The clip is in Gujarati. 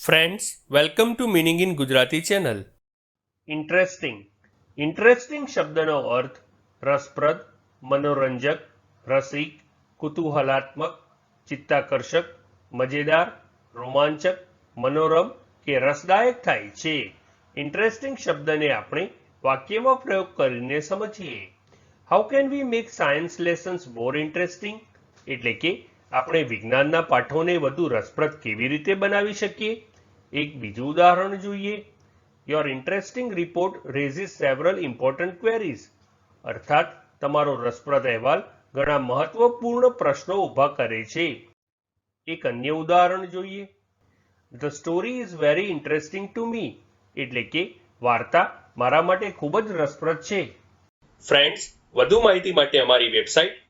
Friends welcome to meaning in Gujarati channel interesting interesting શબ્દનો અર્થ રસપ્રદ મનોરંજક રસિક કુતૂહલાત્મક ચિત્તાકર્ષક મજેદાર રોમાંચક મનોરમ કે રસદાયક થાય છે ઇન્ટરેસ્ટિંગ શબ્દને આપણે વાક્યમાં પ્રયોગ કરીને સમજીએ how can we make science lessons more interesting એટલે કે આપણે વિજ્ઞાનના પાઠોને વધુ રસપ્રદ કેવી રીતે બનાવી શકીએ? એક બીજું ઉદાહરણ જોઈએ. Your interesting report raises several important queries અર્થાત, તમારો રસપ્રદ અહેવાલ ઘણા મહત્વપૂર્ણ પ્રશ્નો ઊભા કરે છે. એક અન્ય ઉદાહરણ જોઈએ. The story is very interesting to me એટલે કે વાર્તા મારા માટે ખૂબ જ રસપ્રદ છે. ફ્રેન્ડ્સ વધુ માહિતી માટે અમારી website